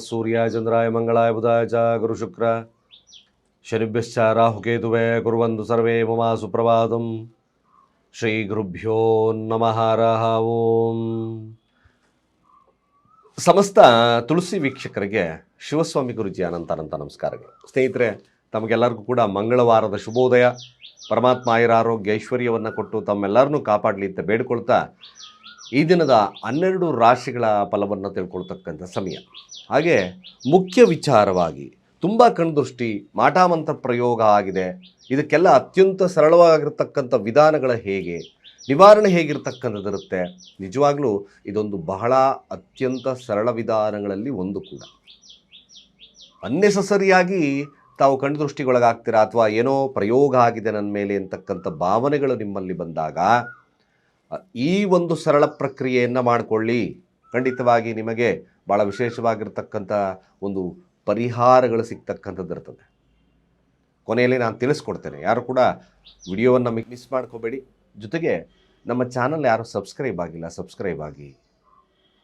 ನಮಃ ಸೂರ್ಯಾಯ ಚಂದ್ರಾಯ ಮಂಗಳಾಯ ಬುಧಾಯ ಚ ಗುರು ಶುಕ್ರ ಶನಿಭ್ಯಶ್ಚ ರಾಹುಕೇತುವೆ ಕುರುವಂದು ಸರ್ವೇ ಮಮ ಸುಪ್ರಭಾತಂ ಶ್ರೀ ಗುರುಭ್ಯೋ ನಮಃ ಓಂ ಸಮಸ್ತ ತುಳಸಿ ವೀಕ್ಷಕರಿಗೆ ಶಿವಸ್ವಾಮಿ ಗುರುಜಿ ಅನಂತಾನಂತ ಅನಂತ ನಮಸ್ಕಾರಗಳು. ಸ್ನೇಹಿತರೆ, ತಮಗೆಲ್ಲರಿಗೂ ಕೂಡ ಮಂಗಳವಾರದ ಶುಭೋದಯ. ಪರಮಾತ್ಮ ಆಯುರ ಆರೋಗ್ಯ, ಐಶ್ವರ್ಯವನ್ನು ಕೊಟ್ಟು ತಮ್ಮೆಲ್ಲರನ್ನೂ ಕಾಪಾಡಲಿ ಅಂತ ಬೇಡಿಕೊಳ್ತಾ ಈ ದಿನದ ಹನ್ನೆರಡು ರಾಶಿಗಳ ಫಲವನ್ನು ತಿಳ್ಕೊಳ್ತಕ್ಕಂಥ ಸಮಯ. ಹಾಗೆ ಮುಖ್ಯ ವಿಚಾರವಾಗಿ ತುಂಬ ಕಣ್ದೃಷ್ಟಿ ಮಾಟಾಮಂತ್ರ ಪ್ರಯೋಗ ಆಗಿದೆ. ಇದಕ್ಕೆಲ್ಲ ಅತ್ಯಂತ ಸರಳವಾಗಿರ್ತಕ್ಕಂಥ ವಿಧಾನಗಳ ಹೇಗೆ? ನಿವಾರಣೆ ಹೇಗಿರ್ತಕ್ಕಂಥದ್ದಿರುತ್ತೆ ನಿಜವಾಗ್ಲೂ ಇದೊಂದು ಬಹಳ ಅತ್ಯಂತ ಸರಳ ವಿಧಾನಗಳಲ್ಲಿ ಒಂದು ಕೂಡ. ಅನ್ನೆಸಸರಿಯಾಗಿ ತಾವು ಕಣ್ದೃಷ್ಟಿಗೊಳಗಾಗ್ತೀರಾ ಅಥವಾ ಏನೋ ಪ್ರಯೋಗ ಆಗಿದೆ ನನ್ನ ಮೇಲೆ ಅಂತಕ್ಕಂಥ ಭಾವನೆಗಳು ನಿಮ್ಮಲ್ಲಿ ಬಂದಾಗ ಈ ಒಂದು ಸರಳ ಪ್ರಕ್ರಿಯೆಯನ್ನು ಮಾಡಿಕೊಳ್ಳಿ. ಖಂಡಿತವಾಗಿ ನಿಮಗೆ ಭಾಳ ವಿಶೇಷವಾಗಿರ್ತಕ್ಕಂಥ ಒಂದು ಪರಿಹಾರಗಳು ಸಿಗ್ತಕ್ಕಂಥದ್ದು ಇರ್ತದೆ. ಕೊನೆಯಲ್ಲಿ ನಾನು ತಿಳಿಸ್ಕೊಡ್ತೇನೆ. ಯಾರು ಕೂಡ ವಿಡಿಯೋವನ್ನು ಮಿಸ್ ಮಾಡ್ಕೋಬೇಡಿ. ಜೊತೆಗೆ ನಮ್ಮ ಚಾನಲ್ ಯಾರು ಸಬ್ಸ್ಕ್ರೈಬ್ ಆಗಿಲ್ಲ, ಸಬ್ಸ್ಕ್ರೈಬ್ ಆಗಿ.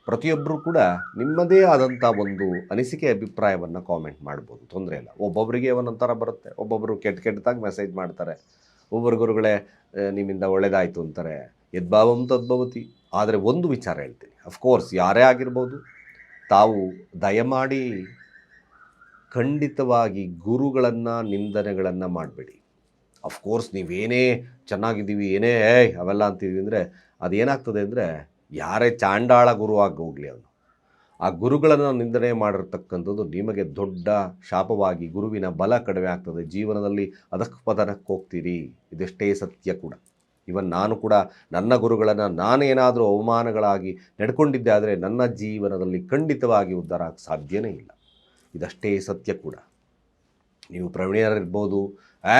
ಪ್ರತಿಯೊಬ್ಬರೂ ಕೂಡ ನಿಮ್ಮದೇ ಆದಂಥ ಒಂದು ಅನಿಸಿಕೆ ಅಭಿಪ್ರಾಯವನ್ನು ಕಾಮೆಂಟ್ ಮಾಡ್ಬೋದು. ತೊಂದರೆ ಇಲ್ಲ. ಒಬ್ಬೊಬ್ಬರಿಗೆ ಒಂದೊಂಥರ ಬರುತ್ತೆ. ಒಬ್ಬೊಬ್ಬರು ಕೆಟ್ಟ ಕೆಟ್ಟದಾಗಿ ಮೆಸೇಜ್ ಮಾಡ್ತಾರೆ. ಒಬ್ಬರು ಗುರುಗಳೇ ನಿಮ್ಮಿಂದ ಒಳ್ಳೇದಾಯಿತು ಅಂತಾರೆ. ಯದ್ಭಾವಂ ತದ್ಭವತಿ. ಆದರೆ ಒಂದು ವಿಚಾರ ಹೇಳ್ತೀನಿ. ಅಫ್ಕೋರ್ಸ್ ಯಾರೇ ಆಗಿರ್ಬೋದು ತಾವು ದಯಮಾಡಿ ಖಂಡಿತವಾಗಿ ಗುರುಗಳನ್ನು, ನಿಂದನೆಗಳನ್ನು ಮಾಡಬೇಡಿ. ಅಫ್ಕೋರ್ಸ್ ನೀವೇನೇ ಚೆನ್ನಾಗಿದ್ದೀವಿ, ಏನೇ, ಏಯ್, ಅವೆಲ್ಲ ಅಂತಿದ್ವಿ ಅಂದರೆ ಅದೇನಾಗ್ತದೆ ಅಂದರೆ ಯಾರೇ ಚಾಂಡಾಳ ಗುರು ಆಗಿ ಹೋಗಲಿ ಅವನು. ಆ ಗುರುಗಳನ್ನು ನಿಂದನೆ ಮಾಡಿರ್ತಕ್ಕಂಥದ್ದು ನಿಮಗೆ ದೊಡ್ಡ ಶಾಪವಾಗಿ ಗುರುವಿನ ಬಲ ಕಡಿಮೆ ಆಗ್ತದೆ. ಜೀವನದಲ್ಲಿ ಪದನಕ್ಕೆ ಹೋಗ್ತೀರಿ. ಇದೆಷ್ಟೇ ಸತ್ಯ ಕೂಡ. ಇವನ್ ನಾನು ಕೂಡ ನನ್ನ ಗುರುಗಳನ್ನು ನಾನೇನಾದರೂ ಅವಮಾನಗಳಾಗಿ ನಡ್ಕೊಂಡಿದ್ದೆ ಆದರೆ ನನ್ನ ಜೀವನದಲ್ಲಿ ಖಂಡಿತವಾಗಿ ಉದ್ಧಾರ ಆಗಕ್ಕೆ ಸಾಧ್ಯವೇ ಇಲ್ಲ. ಇದಷ್ಟೇ ಸತ್ಯ ಕೂಡ. ನೀವು ಪ್ರವೀಣರಿರ್ಬೋದು, ಆ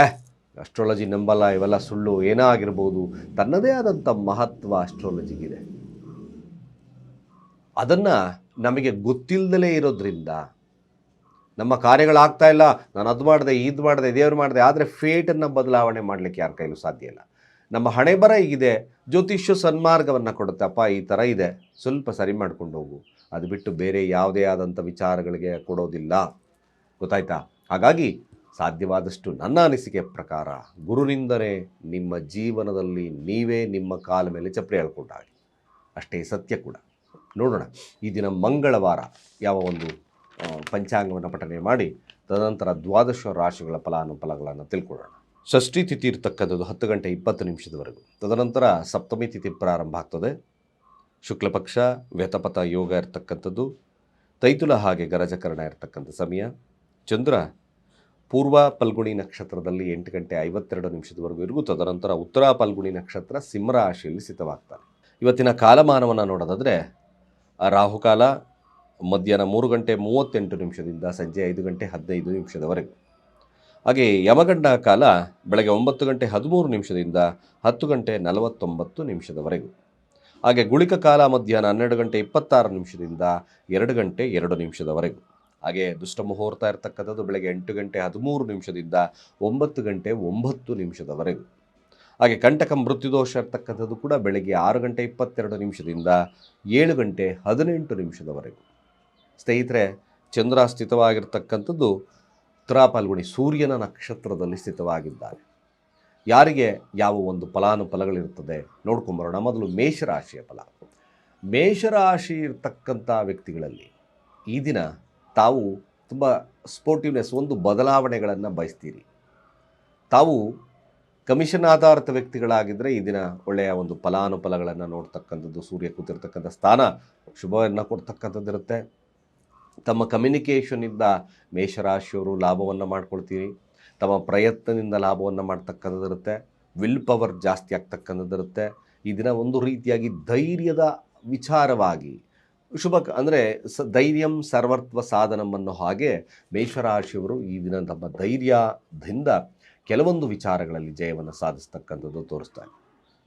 ಅಸ್ಟ್ರಾಲಜಿ ನಂಬಲ್ಲ, ಇವೆಲ್ಲ ಸುಳ್ಳು, ಏನೋ ಆಗಿರ್ಬೋದು, ತನ್ನದೇ ಆದಂಥ ಮಹತ್ವ ಅಸ್ಟ್ರಾಲಜಿಗಿದೆ ಅದನ್ನು ನಮಗೆ ಗೊತ್ತಿಲ್ಲದಲೇ ಇರೋದ್ರಿಂದ ನಮ್ಮ ಕಾರ್ಯಗಳಾಗ್ತಾ ಇಲ್ಲ, ನಾನು ಅದು ಮಾಡಿದೆ ಇದು ಮಾಡಿದೆ, ದೇವರು ಮಾಡಿದೆ, ಆದರೆ ಫೇಟನ್ನು ಬದಲಾವಣೆ ಮಾಡಲಿಕ್ಕೆ ಯಾರ ಕೈಲೂ ಸಾಧ್ಯ ಇಲ್ಲ. ನಮ್ಮ ಹಣೆ ಬರ ಹೀಗಿದೆ. ಜ್ಯೋತಿಷ್ಯ ಸನ್ಮಾರ್ಗವನ್ನು ಕೊಡುತ್ತಪ್ಪ ಈ ಥರ ಇದೆ. ಸ್ವಲ್ಪ ಸರಿ ಮಾಡ್ಕೊಂಡು ಹೋಗು. ಅದು ಬಿಟ್ಟು ಬೇರೆ ಯಾವುದೇ ಆದಂಥ ವಿಚಾರಗಳಿಗೆ ಕೊಡೋದಿಲ್ಲ. ಗೊತ್ತಾಯ್ತಾ? ಹಾಗಾಗಿ ಸಾಧ್ಯವಾದಷ್ಟು ನನ್ನ ಅನಿಸಿಕೆ ಪ್ರಕಾರ ಗುರುನಿಂದಲೇ ನಿಮ್ಮ ಜೀವನದಲ್ಲಿ ನೀವೇ ನಿಮ್ಮ ಕಾಲ ಮೇಲೆ ಚಪ್ಪಲಿ ಹೇಳ್ಕೊಂಡಾಗಿ ಅಷ್ಟೇ ಸತ್ಯ ಕೂಡ. ನೋಡೋಣ. ಈ ದಿನ ಮಂಗಳವಾರ ಯಾವ ಒಂದು ಪಂಚಾಂಗವನ್ನು ಪಠನೆ ಮಾಡಿ, ತದನಂತರ ದ್ವಾದಶ ರಾಶಿಗಳ ಫಲಾನುಫಲಗಳನ್ನು ತಿಳ್ಕೊಳ್ಳೋಣ. ಷಷ್ಠಿ ತಿಥಿ ಇರ್ತಕ್ಕಂಥದ್ದು ಹತ್ತು ಗಂಟೆ ಇಪ್ಪತ್ತು ನಿಮಿಷದವರೆಗೂ. ತದನಂತರ ಸಪ್ತಮಿ ತಿಥಿ ಪ್ರಾರಂಭ ಆಗ್ತದೆ. ಶುಕ್ಲಪಕ್ಷ ವ್ಯತಪಥ ಯೋಗ ಇರ್ತಕ್ಕಂಥದ್ದು, ತೈತುಲ ಹಾಗೆ ಗರಜಕರಣ ಇರತಕ್ಕಂಥ ಸಮಯ. ಚಂದ್ರ ಪೂರ್ವ ಪಲ್ಗುಣಿ ನಕ್ಷತ್ರದಲ್ಲಿ ಎಂಟು ಗಂಟೆ ಐವತ್ತೆರಡು ನಿಮಿಷದವರೆಗೂ ಇರುಗೂ ತದನಂತರ ಉತ್ತರ ಪಲ್ಗುಣಿ ನಕ್ಷತ್ರ ಸಿಂಹರಾಶಿಯಲ್ಲಿ ಸ್ಥಿತವಾಗ್ತಾರೆ ಇವತ್ತಿನ ಕಾಲಮಾನವನ್ನು ನೋಡೋದಾದರೆ ರಾಹುಕಾಲ ಮಧ್ಯಾಹ್ನ ಮೂರು ಗಂಟೆ ಮೂವತ್ತೆಂಟು ನಿಮಿಷದಿಂದ ಸಂಜೆ ಐದು ಗಂಟೆ ಹದಿನೈದು ನಿಮಿಷದವರೆಗೂ. ಹಾಗೆ ಯಮಗಂಡ ಕಾಲ ಬೆಳಗ್ಗೆ ಒಂಬತ್ತು ಗಂಟೆ ಹದಿಮೂರು ನಿಮಿಷದಿಂದ ಹತ್ತು ಗಂಟೆ ನಲವತ್ತೊಂಬತ್ತು ನಿಮಿಷದವರೆಗೂ. ಹಾಗೆ ಗುಳಿಕ ಕಾಲ ಮಧ್ಯಾಹ್ನ ಹನ್ನೆರಡು ಗಂಟೆ ಇಪ್ಪತ್ತಾರು ನಿಮಿಷದಿಂದ ಎರಡು ಗಂಟೆ ಎರಡು ನಿಮಿಷದವರೆಗೂ. ಹಾಗೆ ದುಷ್ಟ ಮುಹೂರ್ತ ಇರತಕ್ಕಂಥದ್ದು ಬೆಳಗ್ಗೆ ಎಂಟು ಗಂಟೆ ಹದಿಮೂರು ನಿಮಿಷದಿಂದ ಒಂಬತ್ತು ಗಂಟೆ ಒಂಬತ್ತು ನಿಮಿಷದವರೆಗೂ. ಹಾಗೆ ಕಂಟಕ ಮೃತ್ಯುದೋಷ ಇರ್ತಕ್ಕಂಥದ್ದು ಕೂಡ ಬೆಳಗ್ಗೆ ಆರು ಗಂಟೆ ಇಪ್ಪತ್ತೆರಡು ನಿಮಿಷದಿಂದ ಏಳು ಗಂಟೆ ಹದಿನೆಂಟು ನಿಮಿಷದವರೆಗೂ. ಸ್ನೇಹಿತರೆ ಚಂದ್ರ ಸ್ಥಿತವಾಗಿರ್ತಕ್ಕಂಥದ್ದು ಉತ್ತರ ಪಾಲ್ಗುಣಿ ಸೂರ್ಯನ ನಕ್ಷತ್ರದಲ್ಲಿ ಸ್ಥಿತವಾಗಿದ್ದಾನೆ. ಯಾರಿಗೆ? ಯಾವ ಒಂದು ಫಲಾನುಫಲಗಳಿರ್ತದೆ ನೋಡ್ಕೊಂಬರೋಣ. ಮೊದಲು ಮೇಷರಾಶಿಯ ಫಲ. ಮೇಷರಾಶಿ ಇರ್ತಕ್ಕಂಥ ವ್ಯಕ್ತಿಗಳಲ್ಲಿ ಈ ದಿನ ತಾವು ತುಂಬ ಸ್ಪೋರ್ಟಿವ್ನೆಸ್ ಒಂದು ಬದಲಾವಣೆಗಳನ್ನು ಬಯಸ್ತೀರಿ. ತಾವು ಕಮಿಷನ್ ಆಧಾರಿತ ವ್ಯಕ್ತಿಗಳಾಗಿದ್ದರೆ ಈ ದಿನ ಒಳ್ಳೆಯ ಒಂದು ಫಲಾನುಫಲಗಳನ್ನು ನೋಡ್ತಕ್ಕಂಥದ್ದು, ಸೂರ್ಯ ಕೂತಿರ್ತಕ್ಕಂಥ ಸ್ಥಾನ ಶುಭವನ್ನು ಕೊಡ್ತಕ್ಕಂಥದ್ದು ಇರುತ್ತೆ ತಮ್ಮ ಕಮ್ಯುನಿಕೇಷನ್ನಿಂದ ಮೇಷರಾಶಿಯವರು ಲಾಭವನ್ನು ಮಾಡ್ಕೊಳ್ತೀರಿ. ತಮ್ಮ ಪ್ರಯತ್ನದಿಂದ ಲಾಭವನ್ನು ಮಾಡ್ತಕ್ಕಂಥದ್ದಿರುತ್ತೆ ವಿಲ್ ಪವರ್ ಜಾಸ್ತಿ ಆಗ್ತಕ್ಕಂಥದ್ದಿರುತ್ತೆ ಈ ದಿನ ಒಂದು ರೀತಿಯಾಗಿ ಧೈರ್ಯದ ವಿಚಾರವಾಗಿ, ಶುಭ ಅಂದರೆ ಸ, ಧೈರ್ಯಂ ಸರ್ವತ್ವ ಸಾಧನವನ್ನು ಹಾಗೆ ಮೇಷರಾಶಿಯವರು ಈ ದಿನ ತಮ್ಮ ಧೈರ್ಯದಿಂದ ಕೆಲವೊಂದು ವಿಚಾರಗಳಲ್ಲಿ ಜಯವನ್ನು ಸಾಧಿಸ್ತಕ್ಕಂಥದ್ದು ತೋರಿಸ್ತಾರೆ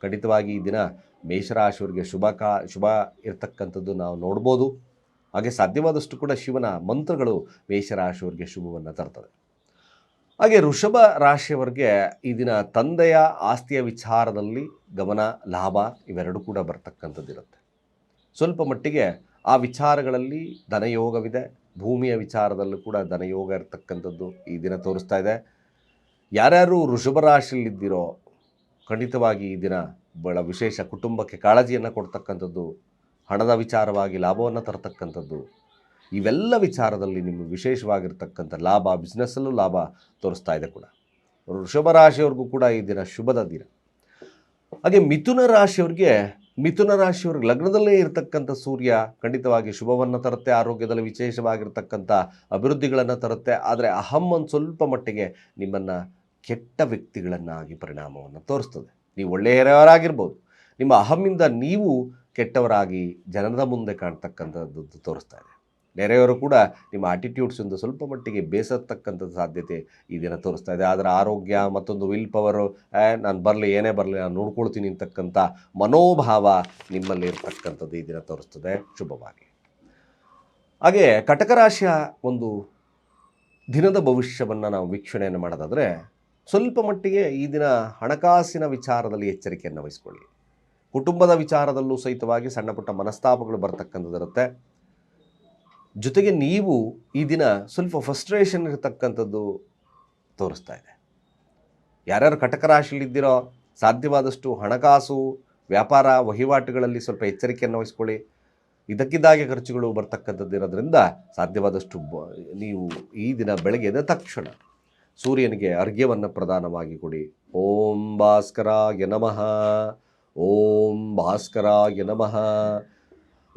ಖಂಡಿತವಾಗಿ ಈ ದಿನ ಮೇಷರಾಶಿಯವರಿಗೆ ಶುಭ ಕಾ, ಶುಭ ಇರತಕ್ಕಂಥದ್ದು ನಾವು ನೋಡ್ಬೋದು. ಹಾಗೆ ಸಾಧ್ಯವಾದಷ್ಟು ಕೂಡ ಶಿವನ ಮಂತ್ರಗಳು ಮೇಷರಾಶಿಯವರಿಗೆ ಶುಭವನ್ನು ತರ್ತದೆ. ಹಾಗೆ ವೃಷಭ ರಾಶಿಯವರಿಗೆ ಈ ದಿನ ತಂದೆಯ ಆಸ್ತಿಯ ವಿಚಾರದಲ್ಲಿ ಗಮನ, ಲಾಭ ಇವೆರಡೂ ಕೂಡ ಬರ್ತಕ್ಕಂಥದ್ದಿರುತ್ತೆ. ಸ್ವಲ್ಪ ಮಟ್ಟಿಗೆ ಆ ವಿಚಾರಗಳಲ್ಲಿ ಧನಯೋಗವಿದೆ, ಭೂಮಿಯ ವಿಚಾರದಲ್ಲೂ ಕೂಡ ಧನಯೋಗ ಇರತಕ್ಕಂಥದ್ದು ಈ ದಿನ ತೋರಿಸ್ತಾ ಇದೆ. ಯಾರ್ಯಾರು ವೃಷಭ ರಾಶಿಯಲ್ಲಿದ್ದೀರೋ ಖಂಡಿತವಾಗಿ ಈ ದಿನ ಬಹಳ ವಿಶೇಷ ಕುಟುಂಬಕ್ಕೆ ಕಾಳಜಿಯನ್ನು ಕೊಡ್ತಕ್ಕಂಥದ್ದು ಹಣದ ವಿಚಾರವಾಗಿ ಲಾಭವನ್ನು ತರತಕ್ಕಂಥದ್ದು. ಇವೆಲ್ಲ ವಿಚಾರದಲ್ಲಿ ನಿಮ್ಮ ವಿಶೇಷವಾಗಿರ್ತಕ್ಕಂಥ ಲಾಭ ಬಿಸ್ನೆಸ್ಸಲ್ಲೂ ಲಾಭ ತೋರಿಸ್ತಾ ಇದೆ ಕೂಡ. ವೃಷಭ ರಾಶಿಯವ್ರಿಗೂ ಕೂಡ ಈ ದಿನ ಶುಭದ ದಿನ. ಹಾಗೆ ಮಿಥುನ ರಾಶಿಯವ್ರಿಗೆ ಮಿಥುನ ರಾಶಿಯವ್ರಿಗೆ ಲಗ್ನದಲ್ಲೇ ಇರತಕ್ಕಂಥ ಸೂರ್ಯ ಖಂಡಿತವಾಗಿ ಶುಭವನ್ನು ತರುತ್ತೆ, ಆರೋಗ್ಯದಲ್ಲಿ ವಿಶೇಷವಾಗಿರ್ತಕ್ಕಂಥ ಅಭಿವೃದ್ಧಿಗಳನ್ನು ತರುತ್ತೆ. ಆದರೆ ಅಹಂ ಒಂದು ಸ್ವಲ್ಪ ಮಟ್ಟಿಗೆ ನಿಮ್ಮನ್ನು ಕೆಟ್ಟ ವ್ಯಕ್ತಿಗಳನ್ನಾಗಿ ಪರಿಣಾಮವನ್ನು ತೋರಿಸ್ತದೆ. ನೀವು ಒಳ್ಳೆಯವರಾಗಿರ್ಬೋದು ನಿಮ್ಮ ಅಹಮ್ಮಿಂದ ನೀವು ಕೆಟ್ಟವರಾಗಿ ಜನರ ಮುಂದೆ ಕಾಣ್ತಕ್ಕಂಥದ್ದು ತೋರಿಸ್ತಾ ಇದೆ. ನೆರೆಯವರು ಕೂಡ ನಿಮ್ಮ ಆಟಿಟ್ಯೂಡ್ಸಿಂದ ಸ್ವಲ್ಪ ಮಟ್ಟಿಗೆ ಬೇಸತ್ತಕ್ಕಂಥದ್ದು ಸಾಧ್ಯತೆ ಈ ದಿನ ತೋರಿಸ್ತಾ ಇದೆ. ಆದರೆ ಆರೋಗ್ಯ ಮತ್ತೊಂದು ವಿಲ್ ಪವರು ನಾನು ಬರಲಿ, ಏನೇ ಬರಲಿ, ನಾನು ನೋಡ್ಕೊಳ್ತೀನಿ ಅಂತಕ್ಕಂಥ ಮನೋಭಾವ ನಿಮ್ಮಲ್ಲಿ ಇರ್ತಕ್ಕಂಥದ್ದು ಈ ದಿನ ತೋರಿಸ್ತದೆ. ಶುಭವಾಗಿ ಹಾಗೆ ಕಟಕ ರಾಶಿಯ ಒಂದು ದಿನದ ಭವಿಷ್ಯವನ್ನು ನಾವು ವೀಕ್ಷಣೆಯನ್ನು ಮಾಡೋದಾದರೆ ಸ್ವಲ್ಪ ಮಟ್ಟಿಗೆ ಈ ದಿನ ಹಣಕಾಸಿನ ವಿಚಾರದಲ್ಲಿ ಎಚ್ಚರಿಕೆಯನ್ನು ವಹಿಸ್ಕೊಳ್ಳಿ. ಕುಟುಂಬದ ವಿಚಾರದಲ್ಲೂ ಸಹಿತವಾಗಿ ಸಣ್ಣ ಪುಟ್ಟ ಮನಸ್ತಾಪಗಳು ಬರ್ತಕ್ಕಂಥದ್ದಿರುತ್ತೆ ಜೊತೆಗೆ ನೀವು ಈ ದಿನ ಸ್ವಲ್ಪ ಫ್ರಸ್ಟ್ರೇಷನ್ ಇರತಕ್ಕಂಥದ್ದು ತೋರಿಸ್ತಾ ಇದೆ. ಯಾರ್ಯಾರು ಕಟಕ ರಾಶಿಯಲ್ಲಿದ್ದೀರೋ ಸಾಧ್ಯವಾದಷ್ಟು ಹಣಕಾಸು, ವ್ಯಾಪಾರ ವಹಿವಾಟುಗಳಲ್ಲಿ ಸ್ವಲ್ಪ ಎಚ್ಚರಿಕೆಯನ್ನು ವಹಿಸ್ಕೊಳ್ಳಿ. ಇದಕ್ಕಿದ್ದಾಗೆ ಖರ್ಚುಗಳು ಬರ್ತಕ್ಕಂಥದ್ದು ಇರೋದ್ರಿಂದ ಸಾಧ್ಯವಾದಷ್ಟು ನೀವು ಈ ದಿನ ಬೆಳಗ್ಗೆ ತಕ್ಷಣ ಸೂರ್ಯನಿಗೆ ಅರ್ಘ್ಯವನ್ನು ಪ್ರದಾನವಾಗಿ ಕೊಡಿ. ಓಂ ಭಾಸ್ಕರಾಯ ನಮಃ. ಓಂ ಭಾಸ್ಕರಾಯ ನಮಃ.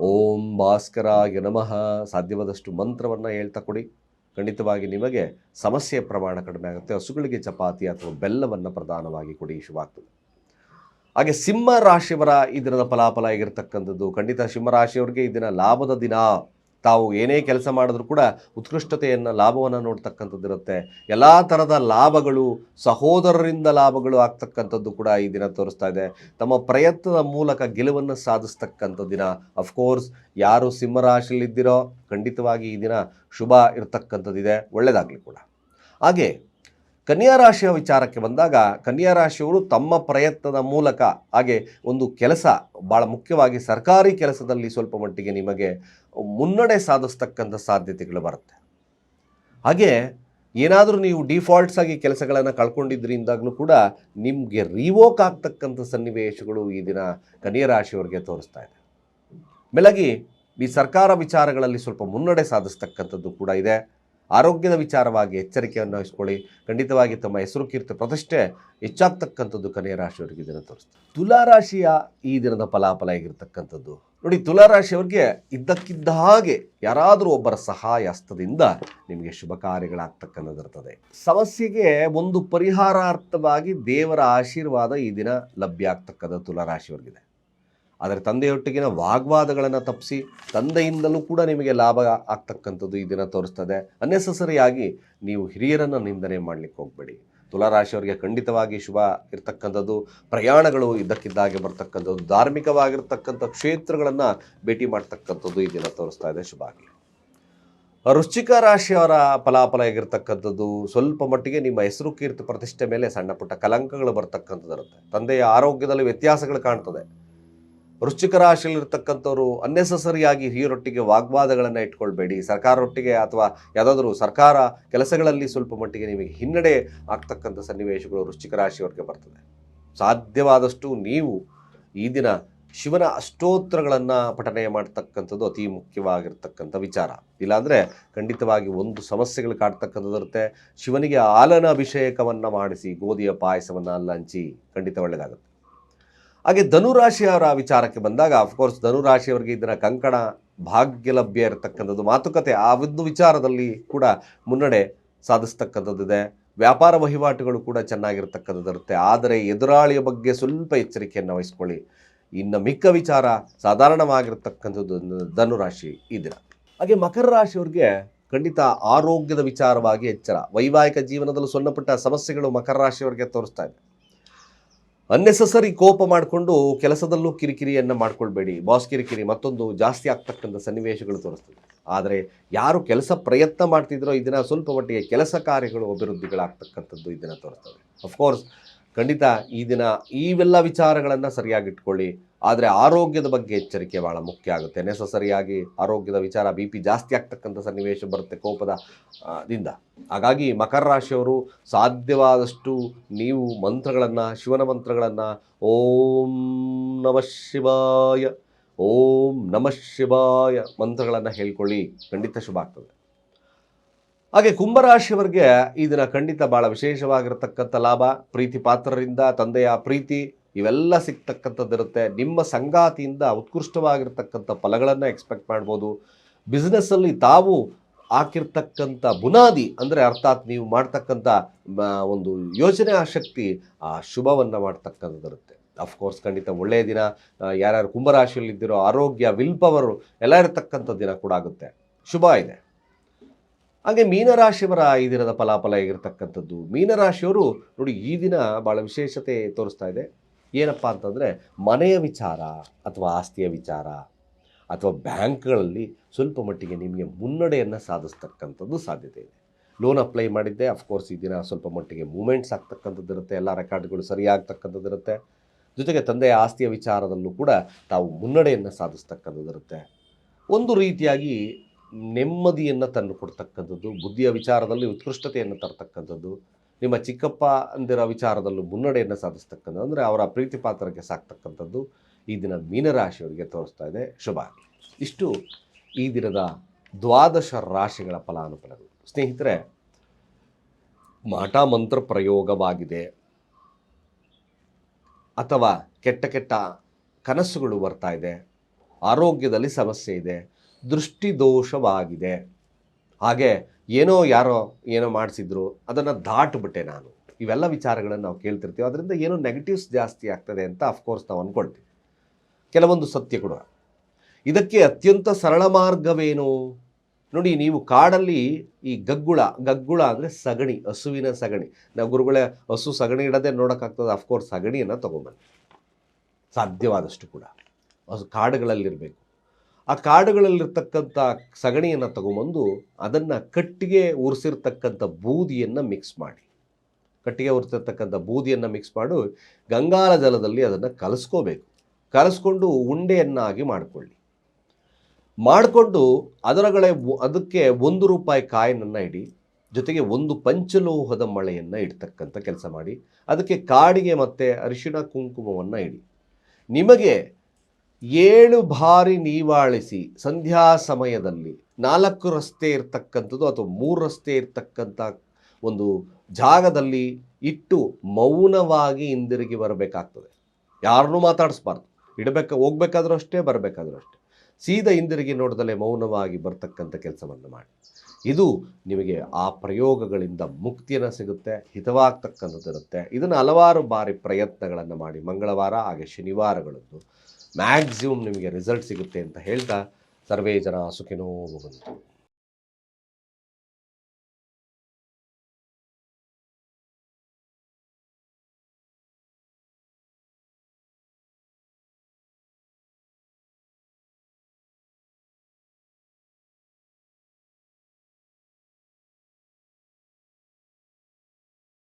ಓಂ ಭಾಸ್ಕರಾಯ ನಮಃ. ಸಾಧ್ಯವಾದಷ್ಟು ಮಂತ್ರವನ್ನು ಹೇಳ್ತಾ ಕೊಡಿ. ಖಂಡಿತವಾಗಿ ನಿಮಗೆ ಸಮಸ್ಯೆ ಪ್ರಮಾಣ ಕಡಿಮೆ ಆಗುತ್ತೆ. ಹಸುಗಳಿಗೆ ಚಪಾತಿ ಅಥವಾ ಬೆಲ್ಲವನ್ನು ಪ್ರಧಾನವಾಗಿ ಕೊಡಿ, ಶುಭಾಗ್ತದೆ. ಹಾಗೆ ಸಿಂಹ ರಾಶಿಯವರ ಈ ದಿನದ ಫಲಾಫಲ ಆಗಿರ್ತಕ್ಕಂಥದ್ದು ಖಂಡಿತ ಸಿಂಹರಾಶಿಯವರಿಗೆ ಈ ದಿನ ಲಾಭದ ದಿನ. ತಾವು ಏನೇ ಕೆಲಸ ಮಾಡಿದ್ರೂ ಕೂಡ ಉತ್ಕೃಷ್ಟತೆಯನ್ನು, ಲಾಭವನ್ನು ನೋಡ್ತಕ್ಕಂಥದ್ದು ಇರುತ್ತೆ ಎಲ್ಲ ಥರದ ಲಾಭಗಳು ಸಹೋದರರಿಂದ ಲಾಭಗಳು ಆಗ್ತಕ್ಕಂಥದ್ದು ಕೂಡ ಈ ದಿನ ತೋರಿಸ್ತಾ ಇದೆ. ತಮ್ಮ ಪ್ರಯತ್ನದ ಮೂಲಕ ಗೆಲುವನ್ನು ಸಾಧಿಸ್ತಕ್ಕಂಥ ದಿನ ಅಫ್ಕೋರ್ಸ್ ಯಾರು ಸಿಂಹರಾಶಿಯಲ್ಲಿದ್ದೀರೋ ಖಂಡಿತವಾಗಿ ಈ ದಿನ ಶುಭ ಇರತಕ್ಕಂಥದ್ದಿದೆ. ಒಳ್ಳೆಯದಾಗಲಿ ಕೂಡ. ಹಾಗೆ ಕನ್ಯಾ ರಾಶಿಯ ವಿಚಾರಕ್ಕೆ ಬಂದಾಗ ಕನ್ಯಾ ರಾಶಿಯವರು ತಮ್ಮ ಪ್ರಯತ್ನದ ಮೂಲಕ ಹಾಗೆ ಒಂದು ಕೆಲಸ ಭಾಳ ಮುಖ್ಯವಾಗಿ ಸರ್ಕಾರಿ ಕೆಲಸದಲ್ಲಿ ಸ್ವಲ್ಪ ಮಟ್ಟಿಗೆ ನಿಮಗೆ ಮುನ್ನಡೆ ಸಾಧಿಸ್ತಕ್ಕಂಥ ಸಾಧ್ಯತೆಗಳು ಬರುತ್ತೆ. ಹಾಗೆ ಏನಾದರೂ ನೀವು ಡಿಫಾಲ್ಟ್ಸ್ ಆಗಿ ಕೆಲಸಗಳನ್ನು ಕಳ್ಕೊಂಡಿದ್ದರಿಂದಾಗಲೂ ಕೂಡ ನಿಮಗೆ ರಿವೋಕ್ ಆಗ್ತಕ್ಕಂಥ ಸನ್ನಿವೇಶಗಳು ಈ ದಿನ ಕನ್ಯಾ ರಾಶಿಯವರಿಗೆ ತೋರಿಸ್ತಾ ಇದೆ. ಮೇಲಾಗಿ ಈ ಸರ್ಕಾರ ವಿಚಾರಗಳಲ್ಲಿ ಸ್ವಲ್ಪ ಮುನ್ನಡೆ ಸಾಧಿಸ್ತಕ್ಕಂಥದ್ದು ಕೂಡ ಇದೆ. ಆರೋಗ್ಯದ ವಿಚಾರವಾಗಿ ಎಚ್ಚರಿಕೆಯನ್ನು ವಹಿಸ್ಕೊಳ್ಳಿ. ಖಂಡಿತವಾಗಿ ತಮ್ಮ ಹೆಸರು ಕೀರ್ತಿ ಪ್ರತಿಷ್ಠೆ ಹೆಚ್ಚಾಗ್ತಕ್ಕಂಥದ್ದು ಕನ್ಯಾ ರಾಶಿಯವರಿಗೆ ಇದನ್ನು ತೋರಿಸ್ತದೆ ತುಲಾ ರಾಶಿಯ ಈ ದಿನದ ಫಲಾಫಲ ಆಗಿರ್ತಕ್ಕಂಥದ್ದು ನೋಡಿ, ತುಲಾ ರಾಶಿಯವರಿಗೆ ಇದ್ದಕ್ಕಿದ್ದ ಹಾಗೆ ಯಾರಾದರೂ ಒಬ್ಬರ ಸಹಾಯ ಹಸ್ತದಿಂದ ನಿಮಗೆ ಶುಭ ಕಾರ್ಯಗಳಾಗ್ತಕ್ಕಂಥದ್ದಿರ್ತದೆ ಸಮಸ್ಯೆಗೆ ಒಂದು ಪರಿಹಾರಾರ್ಥವಾಗಿ ದೇವರ ಆಶೀರ್ವಾದ ಈ ದಿನ ಲಭ್ಯ ಆಗ್ತಕ್ಕಂಥ ತುಲಾ ರಾಶಿಯವರಿಗಿದೆ ಆದರೆ ತಂದೆಯೊಟ್ಟಿಗಿನ ವಾಗ್ವಾದಗಳನ್ನು ತಪ್ಪಿಸಿ ತಂದೆಯಿಂದಲೂ ಕೂಡ ನಿಮಗೆ ಲಾಭ ಆಗ್ತಕ್ಕಂಥದ್ದು ಈ ದಿನ ತೋರಿಸ್ತದೆ. ಅನ್ನೆಸಸರಿಯಾಗಿ ನೀವು ಹಿರಿಯರನ್ನು ನಿಂದನೆ ಮಾಡಲಿಕ್ಕೆ ಹೋಗಬೇಡಿ. ತುಲಾರಾಶಿಯವರಿಗೆ ಖಂಡಿತವಾಗಿ ಶುಭ ಇರತಕ್ಕಂಥದ್ದು. ಪ್ರಯಾಣಗಳು ಇದ್ದಕ್ಕಿದ್ದಾಗೆ ಬರ್ತಕ್ಕಂಥದ್ದು. ಧಾರ್ಮಿಕವಾಗಿರ್ತಕ್ಕಂಥ ಕ್ಷೇತ್ರಗಳನ್ನು ಭೇಟಿ ಮಾಡ್ತಕ್ಕಂಥದ್ದು ಈ ದಿನ ತೋರಿಸ್ತಾ ಇದೆ. ಶುಭ ಆಗಲಿ. ವೃಶ್ಚಿಕ ರಾಶಿಯವರ ಫಲಾಫಲ ಆಗಿರ್ತಕ್ಕಂಥದ್ದು ಸ್ವಲ್ಪ ಮಟ್ಟಿಗೆ ನಿಮ್ಮ ಹೆಸರು ಕೀರ್ತಿ ಪ್ರತಿಷ್ಠೆ ಮೇಲೆ ಸಣ್ಣ ಪುಟ್ಟ ಕಲಂಕಗಳು ಬರ್ತಕ್ಕಂಥದ್ದು ಇರುತ್ತೆ ತಂದೆಯ ಆರೋಗ್ಯದಲ್ಲಿ ವ್ಯತ್ಯಾಸಗಳು ಕಾಣ್ತದೆ. ವೃಶ್ಚಿಕ ರಾಶಿಯಲ್ಲಿರ್ತಕ್ಕಂಥವ್ರು ಅನ್ನೆಸಸರಿಯಾಗಿ ಹಿರಿಯರೊಟ್ಟಿಗೆ ವಾಗ್ವಾದಗಳನ್ನು ಇಟ್ಕೊಳ್ಬೇಡಿ. ಸರ್ಕಾರರೊಟ್ಟಿಗೆ ಅಥವಾ ಯಾವುದಾದ್ರೂ ಸರ್ಕಾರ ಕೆಲಸಗಳಲ್ಲಿ ಸ್ವಲ್ಪ ಮಟ್ಟಿಗೆ ನಿಮಗೆ ಹಿನ್ನಡೆ ಆಗ್ತಕ್ಕಂಥ ಸನ್ನಿವೇಶಗಳು ವೃಶ್ಚಿಕ ರಾಶಿಯವರಿಗೆ ಬರ್ತದೆ. ಸಾಧ್ಯವಾದಷ್ಟು ನೀವು ಈ ದಿನ ಶಿವನ ಅಷ್ಟೋತ್ರಗಳನ್ನು ಪಠನೆ ಮಾಡ್ತಕ್ಕಂಥದ್ದು ಅತಿ ಮುಖ್ಯವಾಗಿರ್ತಕ್ಕಂಥ ವಿಚಾರ. ಇಲ್ಲಾಂದರೆ ಖಂಡಿತವಾಗಿ ಒಂದು ಸಮಸ್ಯೆಗಳು ಕಾಡ್ತಕ್ಕಂಥದ್ದು ಇರುತ್ತೆ ಶಿವನಿಗೆ ಆಲನ ಅಭಿಷೇಕವನ್ನು ಮಾಡಿಸಿ ಗೋಧಿಯ ಪಾಯಸವನ್ನು ಅಲ್ಲಂಚಿ ಖಂಡಿತ ಒಳ್ಳೆಯದಾಗುತ್ತೆ ಹಾಗೆ ಧನುರಾಶಿಯವರ ವಿಚಾರಕ್ಕೆ ಬಂದಾಗ ಅಫ್ಕೋರ್ಸ್ ಧನುರಾಶಿಯವರಿಗೆ ಇದರ ಕಂಕಣ ಭಾಗ್ಯ ಲಭ್ಯ ಇರತಕ್ಕಂಥದ್ದು, ಮಾತುಕತೆ ಆ ಒಂದು ವಿಚಾರದಲ್ಲಿ ಕೂಡ ಮುನ್ನಡೆ ಸಾಧಿಸ್ತಕ್ಕಂಥದ್ದಿದೆ ವ್ಯಾಪಾರ ವಹಿವಾಟುಗಳು ಕೂಡ ಚೆನ್ನಾಗಿರ್ತಕ್ಕಂಥದ್ದು ಇರುತ್ತೆ. ಆದರೆ ಎದುರಾಳಿಯ ಬಗ್ಗೆ ಸ್ವಲ್ಪ ಎಚ್ಚರಿಕೆಯನ್ನು ವಹಿಸ್ಕೊಳ್ಳಿ. ಇನ್ನು ಮಿಕ್ಕ ವಿಚಾರ ಸಾಧಾರಣವಾಗಿರ್ತಕ್ಕಂಥದ್ದು ಧನುರಾಶಿ ಈ ದಿನ. ಹಾಗೆ ಮಕರ ರಾಶಿಯವ್ರಿಗೆ ಖಂಡಿತ ಆರೋಗ್ಯದ ವಿಚಾರವಾಗಿ ಎಚ್ಚರ. ವೈವಾಹಿಕ ಜೀವನದಲ್ಲೂ ಸಣ್ಣ ಪುಟ್ಟ ಸಮಸ್ಯೆಗಳು ಮಕರ ರಾಶಿಯವರಿಗೆ ತೋರಿಸ್ತಾ ಇದೆ. ಅನ್ನೆಸಸರಿ ಕೋಪ ಮಾಡಿಕೊಂಡು ಕೆಲಸದಲ್ಲೂ ಕಿರಿಕಿರಿಯನ್ನು ಮಾಡ್ಕೊಳ್ಬೇಡಿ. ಬಾಸ್ ಕಿರಿಕಿರಿ ಮತ್ತೊಂದು ಜಾಸ್ತಿ ಆಗ್ತಕ್ಕಂಥ ಸನ್ನಿವೇಶಗಳು ತೋರಿಸ್ತದೆ. ಆದರೆ ಯಾರು ಕೆಲಸ ಪ್ರಯತ್ನ ಮಾಡ್ತಿದ್ರೋ ಇದನ್ನು ಸ್ವಲ್ಪ ಮಟ್ಟಿಗೆ ಕೆಲಸ ಕಾರ್ಯಗಳು ಅಭಿವೃದ್ಧಿಗಳಾಗ್ತಕ್ಕಂಥದ್ದು ಇದನ್ನು ತೋರಿಸ್ತದೆ. ಅಫ್ಕೋರ್ಸ್ ಖಂಡಿತ ಈ ದಿನ ಇವೆಲ್ಲ ವಿಚಾರಗಳನ್ನು ಸರಿಯಾಗಿ ಇಟ್ಕೊಳ್ಳಿ. ಆದರೆ ಆರೋಗ್ಯದ ಬಗ್ಗೆ ಎಚ್ಚರಿಕೆ ಭಾಳ ಮುಖ್ಯ ಆಗುತ್ತೆ. ನೆಸಸರಿಯಾಗಿ ಆರೋಗ್ಯದ ವಿಚಾರ ಬಿ ಪಿ ಜಾಸ್ತಿ ಆಗ್ತಕ್ಕಂಥ ಸನ್ನಿವೇಶ ಬರುತ್ತೆ ಕೋಪದ ದಿಂದ. ಹಾಗಾಗಿ ಮಕರ ರಾಶಿಯವರು ಸಾಧ್ಯವಾದಷ್ಟು ನೀವು ಮಂತ್ರಗಳನ್ನು, ಶಿವನ ಮಂತ್ರಗಳನ್ನು, ಓಂ ನಮಃ ಶಿವಾಯ, ಓಂ ನಮಃ ಶಿವಾಯ ಮಂತ್ರಗಳನ್ನು ಹೇಳ್ಕೊಳ್ಳಿ. ಖಂಡಿತ ಶುಭ ಆಗ್ತದೆ. ಹಾಗೆ ಕುಂಭರಾಶಿಯವರಿಗೆ ಈ ದಿನ ಖಂಡಿತ ಭಾಳ ವಿಶೇಷವಾಗಿರತಕ್ಕಂಥ ಲಾಭ. ಪ್ರೀತಿ ಪಾತ್ರರಿಂದ, ತಂದೆಯ ಪ್ರೀತಿ ಇವೆಲ್ಲ ಸಿಗ್ತಕ್ಕಂಥದ್ದಿರುತ್ತೆ ನಿಮ್ಮ ಸಂಗಾತಿಯಿಂದ ಉತ್ಕೃಷ್ಟವಾಗಿರ್ತಕ್ಕಂಥ ಫಲಗಳನ್ನು ಎಕ್ಸ್ಪೆಕ್ಟ್ ಮಾಡ್ಬೋದು. ಬಿಸ್ನೆಸ್ಸಲ್ಲಿ ತಾವು ಹಾಕಿರ್ತಕ್ಕಂಥ ಬುನಾದಿ ಅಂದರೆ ಅರ್ಥಾತ್ ನೀವು ಮಾಡ್ತಕ್ಕಂಥ ಒಂದು ಯೋಚನೆ ಶಕ್ತಿ ಆ ಶುಭವನ್ನು ಮಾಡ್ತಕ್ಕಂಥದ್ದಿರುತ್ತೆ ಅಫ್ಕೋರ್ಸ್ ಖಂಡಿತ ಒಳ್ಳೆಯ ದಿನ. ಯಾರ್ಯಾರು ಕುಂಭರಾಶಿಯಲ್ಲಿದ್ದಿರೋ, ಆರೋಗ್ಯ ವಿಲ್ ಪವರು ಎಲ್ಲ ಇರತಕ್ಕಂಥ ದಿನ ಕೂಡ ಆಗುತ್ತೆ. ಶುಭ ಇದೆ. ಹಾಗೆ ಮೀನರಾಶಿಯವರ ಈ ದಿನದ ಫಲಾಫಲ ಹೇಗಿರ್ತಕ್ಕಂಥದ್ದು? ಮೀನರಾಶಿಯವರು ನೋಡಿ ಈ ದಿನ ಭಾಳ ವಿಶೇಷತೆ ತೋರಿಸ್ತಾ ಇದೆ. ಏನಪ್ಪ ಅಂತಂದರೆ ಮನೆಯ ವಿಚಾರ ಅಥವಾ ಆಸ್ತಿಯ ವಿಚಾರ ಅಥವಾ ಬ್ಯಾಂಕ್ಗಳಲ್ಲಿ ಸ್ವಲ್ಪ ಮಟ್ಟಿಗೆ ನಿಮಗೆ ಮುನ್ನಡೆಯನ್ನು ಸಾಧಿಸ್ತಕ್ಕಂಥದ್ದು ಸಾಧ್ಯತೆ ಇದೆ. ಲೋನ್ ಅಪ್ಲೈ ಮಾಡಿದ್ದೆ ಅಫ್ಕೋರ್ಸ್ ಈ ದಿನ ಸ್ವಲ್ಪ ಮಟ್ಟಿಗೆ ಮೂಮೆಂಟ್ಸ್ ಆಗ್ತಕ್ಕಂಥದ್ದು ಇರುತ್ತೆ, ಎಲ್ಲ ರೆಕಾರ್ಡ್ಗಳು ಸರಿಯಾಗ್ತಕ್ಕಂಥದ್ದು ಇರುತ್ತೆ. ಜೊತೆಗೆ ತಂದೆಯ ಆಸ್ತಿಯ ವಿಚಾರದಲ್ಲೂ ಕೂಡ ತಾವು ಮುನ್ನಡೆಯನ್ನು ಸಾಧಿಸ್ತಕ್ಕಂಥದ್ದು ಇರುತ್ತೆ. ಒಂದು ರೀತಿಯಾಗಿ ನೆಮ್ಮದಿಯನ್ನು ತಂದು ಕೊಡ್ತಕ್ಕಂಥದ್ದು ಬುದ್ಧಿಯ ವಿಚಾರದಲ್ಲಿ ಉತ್ಕೃಷ್ಟತೆಯನ್ನು ತರ್ತಕ್ಕಂಥದ್ದು ನಿಮ್ಮ ಚಿಕ್ಕಪ್ಪ ಅಂದಿರ ವಿಚಾರದಲ್ಲೂ ಮುನ್ನಡೆಯನ್ನು ಸಾಧಿಸ್ತಕ್ಕಂಥದ್ದು, ಅಂದರೆ ಅವರ ಪ್ರೀತಿ ಪಾತ್ರಕ್ಕೆ ಸಾಕ್ತಕ್ಕಂಥದ್ದು ಈ ದಿನ ಮೀನರಾಶಿಯವರಿಗೆ ತೋರಿಸ್ತಾ ಇದೆ. ಶುಭ. ಇಷ್ಟು ಈ ದಿನದ ದ್ವಾದಶ ರಾಶಿಗಳ ಫಲಾನುಫಲಗಳು. ಸ್ನೇಹಿತರೆ ಮಾಟ ಮಂತ್ರ ಪ್ರಯೋಗವಾಗಿದೆ. ಅಥವಾ ಕೆಟ್ಟ ಕೆಟ್ಟ ಕನಸುಗಳು ಬರ್ತಾ ಇದೆ. ಆರೋಗ್ಯದಲ್ಲಿ ಸಮಸ್ಯೆ ಇದೆ. ದೃಷ್ಟಿದೋಷವಾಗಿದೆ. ಹಾಗೆ ಏನೋ ಯಾರೋ ಏನೋ ಮಾಡಿಸಿದ್ರು, ಅದನ್ನು ದಾಟ್ಬಿಟ್ಟೆ ನಾನು. ಇವೆಲ್ಲ ವಿಚಾರಗಳನ್ನು ನಾವು ಕೇಳ್ತಿರ್ತೀವಿ. ಅದರಿಂದ ಏನೋ ನೆಗೆಟಿವ್ಸ್ ಜಾಸ್ತಿ ಆಗ್ತದೆ ಅಂತ ಅಫ್ಕೋರ್ಸ್ ನಾವು ಅಂದ್ಕೊಳ್ತೀವಿ ಕೆಲವೊಂದು ಸತ್ಯ ಕೂಡ. ಇದಕ್ಕೆ ಅತ್ಯಂತ ಸರಳ ಮಾರ್ಗವೇನು? ನೋಡಿ, ನೀವು ಕಾಡಲ್ಲಿ ಈ ಗಗ್ಗುಳ ಗಗ್ಗುಳ ಅಂದರೆ ಸಗಣಿ, ಹಸುವಿನ ಸಗಣಿ. ನಾವು ಗುರುಗಳೇ, ಹಸು ಸಗಣಿ ಇಡದೆ ನೋಡೋಕ್ಕಾಗ್ತದೆ ಅಫ್ಕೋರ್ಸ್ ಸಗಣಿಯನ್ನು ತೊಗೊಂಬನ್ನಿ. ಸಾಧ್ಯವಾದಷ್ಟು ಕೂಡ. ಹಸು ಕಾಡುಗಳಲ್ಲಿರಬೇಕು. ಆ ಕಾಡುಗಳಲ್ಲಿರ್ತಕ್ಕಂಥ ಸಗಣಿಯನ್ನು ತಗೊಂಬಂದು ಅದನ್ನು ಕಟ್ಟಿಗೆ ಉರಿಸಿರ್ತಕ್ಕಂಥ ಬೂದಿಯನ್ನು ಮಿಕ್ಸ್ ಮಾಡಿ. ಕಟ್ಟಿಗೆ ಉರಿಸಿರ್ತಕ್ಕಂಥ ಬೂದಿಯನ್ನು ಮಿಕ್ಸ್ ಮಾಡಿ ಗಂಗಾಲ ಜಲದಲ್ಲಿ ಅದನ್ನು ಕಲಿಸ್ಕೋಬೇಕು. ಕಲಸ್ಕೊಂಡು ಉಂಡೆಯನ್ನಾಗಿ ಮಾಡಿಕೊಳ್ಳಿ. ಮಾಡಿಕೊಂಡು ಅದರಗಳೇ ಅದಕ್ಕೆ ಒಂದು ರೂಪಾಯಿ ಕಾಯಿನನ್ನು ಇಡಿ, ಜೊತೆಗೆ ಒಂದು ಪಂಚಲೋಹದ ಮಳೆಯನ್ನು ಇಡ್ತಕ್ಕಂಥ ಕೆಲಸ ಮಾಡಿ, ಅದಕ್ಕೆ ಕಾಡಿಗೆ ಮತ್ತು ಅರಿಶಿಣ ಕುಂಕುಮವನ್ನು ಇಡಿ. ನಿಮಗೆ ಏಳು ಬಾರಿ ನೀವಾಳಿಸಿ ಸಂಧ್ಯಾ ಸಮಯದಲ್ಲಿ ನಾಲ್ಕು ರಸ್ತೆ ಇರ್ತಕ್ಕಂಥದ್ದು ಅಥವಾ ಮೂರು ರಸ್ತೆ ಇರ್ತಕ್ಕಂಥ ಒಂದು ಜಾಗದಲ್ಲಿ ಇಟ್ಟು ಮೌನವಾಗಿ ಹಿಂದಿರುಗಿ ಬರಬೇಕಾಗ್ತದೆ. ಯಾರನ್ನೂ ಮಾತಾಡಿಸ್ಬಾರ್ದು. ಇಡಬೇಕು, ಹೋಗ್ಬೇಕಾದ್ರೂ ಅಷ್ಟೇ, ಬರಬೇಕಾದ್ರೂ ಅಷ್ಟೇ. ಸೀದಾ ಹಿಂದಿರುಗಿ ನೋಡ್ದಲೇ ಮೌನವಾಗಿ ಬರ್ತಕ್ಕಂಥ ಕೆಲಸವನ್ನು ಮಾಡಿ. ಇದು ನಿಮಗೆ ಆ ಪ್ರಯೋಗಗಳಿಂದ ಮುಕ್ತಿಯನ್ನು ಸಿಗುತ್ತೆ, ಹಿತವಾಗ್ತಕ್ಕಂಥದ್ದು ಇರುತ್ತೆ. ಇದನ್ನು ಹಲವಾರು ಬಾರಿ ಪ್ರಯತ್ನಗಳನ್ನು ಮಾಡಿ. ಮಂಗಳವಾರ ಹಾಗೆ ಶನಿವಾರಗಳದ್ದು ಮ್ಯಾಕ್ಸಿಮಮ್ ನಿಮಗೆ ರಿಸಲ್ಟ್ ಸಿಗುತ್ತೆ ಅಂತ ಹೇಳ್ತಾ ಸರ್ವೇ ಜನ ಸುಖಿನೋ ಭವಂತು.